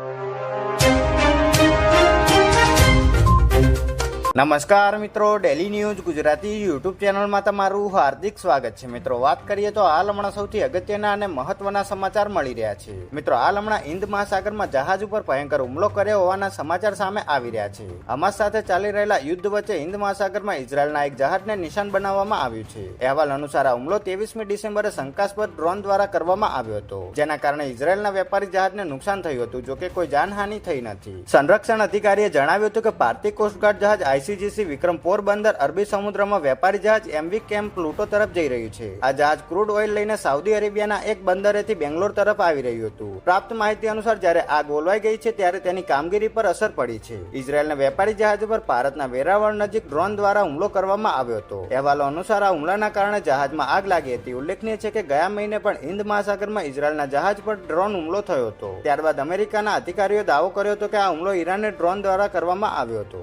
you. નમસ્કાર મિત્રો daily news Gujarati YouTube ચેનલમાં તમારું હાર્દિક સ્વાગત છે. મિત્રો, વાત કરીએ તો હાલ હમણાં સૌથી અગત્યના અને મહત્વના સમાચાર મળી રહ્યા છે. મિત્રો, હાલ હમણાં હિન્દ મહાસાગરમાં જહાજ ઉપર ભયંકર હુમલો કર્યો હોવાના સમાચાર સામે આવી રહ્યા છે. હમાસ સાથે ચાલી રહેલા યુદ્ધ વચ્ચે હિન્દ મહાસાગરમાં ઇઝરાયલના એક જહાજને નિશાન બનાવવામાં આવ્યું છે. અહેવાલ અનુસાર આ હુમલો ત્રેવીસમી ડિસેમ્બરે શંકાસ્પદ ડ્રોન દ્વારા કરવામાં આવ્યો હતો. જેના કારણે ઇઝરાયલના વેપારી જહાજને નુકસાન થયું હતું, જોકે કોઈ જાનહાનિ થઈ નથી. સંરક્ષણ અધિકારીએ જણાવ્યું હતું કે ભારતીય કોસ્ટગાર્ડ જહાજ આઈસીજીસી વિક્રમ પોરબંદર અરબી સમુદ્રમાં વેપારી જહાજ એમવી કેમ્પ પ્લુટો તરફ જઈ રહ્યું છે. આ જહાજ ક્રૂડ ઓઇલ લઈને સાઉદી અરેબિયાના એક બંદરેથી બેંગ્લોર તરફ આવી રહ્યું હતું. પ્રાપ્ત માહિતી અનુસાર જ્યારે આગ ઓલવાઈ ગઈ છે ત્યારે તેની કામગીરી પર અસર પડી છે. ઇઝરાયલના વેપારી જહાજ પર ભારતના વેરાવળ નજીક ડ્રોન દ્વારા હુમલો કરવામાં આવ્યો હતો. અહેવાલો અનુસાર આ હુમલાના કારણે જહાજમાં આગ લાગી હતી. ઉલ્લેખનીય છે કે ગયા મહિને પણ હિન્દ મહાસાગરમાં ઇઝરાયલના જહાજ પર ડ્રોન હુમલો થયો હતો. ત્યારબાદ અમેરિકાના અધિકારીઓ દાવો કર્યો હતો કે આ હુમલો ઈરાને ડ્રોન દ્વારા કરવામાં આવ્યો હતો.